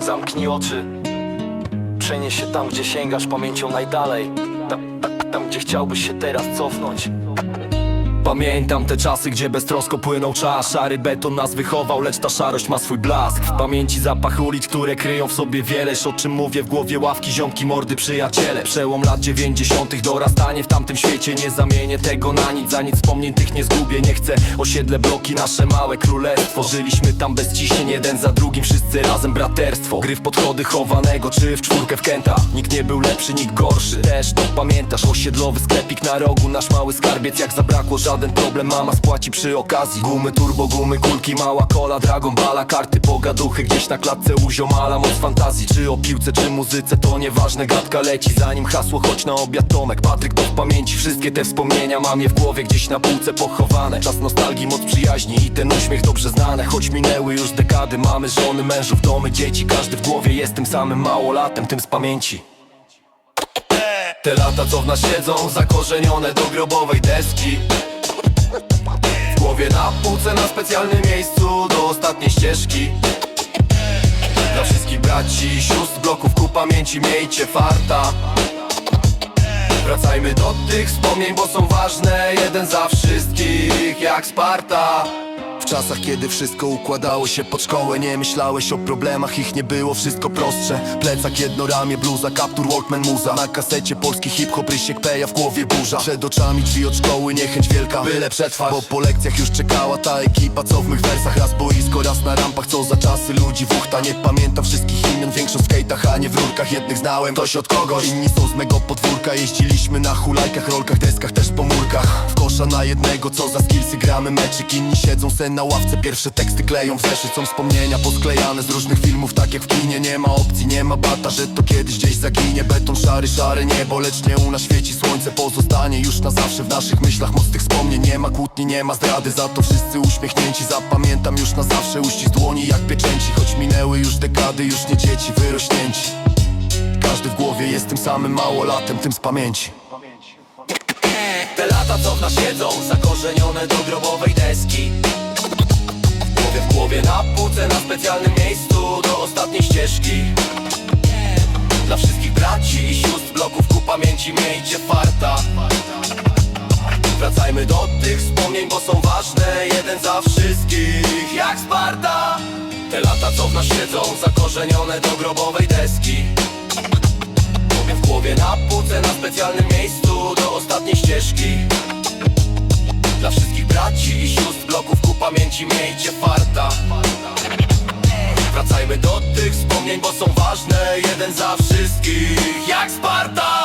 Zamknij oczy. Przenieś się tam, gdzie sięgasz pamięcią najdalej. Tam, gdzie chciałbyś się teraz cofnąć Pamiętam te czasy, gdzie beztrosko płynął czas. Szary beton nas wychował, lecz ta szarość ma swój blask. W pamięci zapach ulic, które kryją w sobie wiele O czym mówię w głowie ławki, ziomki, mordy, przyjaciele. Przełom lat dziewięćdziesiątych, dorastanie w tamtym świecie. Nie zamienię tego na nic, za nic wspomnień tych nie zgubię. Nie chcę osiedle, bloki, nasze małe królestwo. Żyliśmy tam bez ciśnień, jeden za drugim, wszyscy razem braterstwo. Gry w podchody chowanego, czy w czwórkę w kęta. Nikt nie był lepszy, nikt gorszy. Też to pamiętasz, osiedlowy sklepik na rogu Nasz mały skarbiec, jak zabrakło żaden problem Mama spłaci przy okazji. Gumy, turbo, gumy, kulki, mała kola Dragon bala, karty, pogaduchy Gdzieś na klatce u ziomala Moc fantazji, czy o piłce, czy muzyce To nieważne, gadka leci. Zanim hasło, chodź na obiad Tomek Patryk to w pamięci Wszystkie te wspomnienia mam je w głowie Gdzieś na półce pochowane. Czas nostalgii, moc przyjaźni I ten uśmiech dobrze znane Choć minęły już dekady Mamy żony, mężów, domy, dzieci. Każdy w głowie jest tym samym małolatem Tym z pamięci. Te lata co w nas siedzą, zakorzenione do grobowej deski Na półce, na specjalnym miejscu, do ostatniej ścieżki. Dla wszystkich braci i sióstr, bloków ku pamięci, miejcie farta. Wracajmy do tych wspomnień, bo są ważne. Jeden za wszystkich, jak Sparta czasach, kiedy wszystko układało się pod szkołę. Nie myślałeś o problemach, ich nie było, wszystko prostsze. Plecak, jedno ramię, bluza, kaptur, walkman, muza. Na kasecie polski hip-hop, rysiek, peja, w głowie burza. Przed oczami drzwi od szkoły, niechęć wielka, byle przetrwać. Bo po lekcjach już czekała ta ekipa, co w mych wersach. Raz boisko, raz na rampach, co za czasy ludzi Wuchta, nie pamiętam wszystkich imion, większość w skate'ach, a nie w rurkach. Jednych znałem, ktoś od kogoś, inni są z mego podwórka Jeździliśmy na hulajkach, rolkach, deskach, też po murkach. W kosza na jednego, co za skillsy gramy meczyk. Inni siedzą sen na ławce, pierwsze teksty kleją w zeszyt. Są wspomnienia posklejane z różnych filmów, tak jak w kinie. Nie ma opcji, nie ma bata, że to kiedyś gdzieś zaginie. Beton szary, szare niebo, lecz nie u nas świeci słońce. Pozostanie już na zawsze w naszych myślach Moc tych wspomnień, nie ma kłótni, nie ma zdrady Za to wszyscy uśmiechnięci, zapamiętam już na zawsze Uścisk dłoni jak pieczęci, choć minęły już dekady Już nie dzieci wyrośnięci Każdy w głowie jest tym samym małolatem, tym z pamięci. Te lata co w nas siedzą, zakorzenione do grobowej deski. W głowie w głowie na półce, na specjalnym miejscu Do ostatniej ścieżki. Dla wszystkich braci i sióstr bloków ku pamięci miejcie farta. Wracajmy do tych wspomnień, bo są ważne Jeden za wszystkich, jak Sparta. Te lata co w nas siedzą, zakorzenione do grobowej deski na specjalnym miejscu Do ostatniej ścieżki. Dla wszystkich braci i sióstr bloków ku pamięci miejcie farta. Wracajmy do tych wspomnień, bo są ważne Jeden za wszystkich, jak Sparta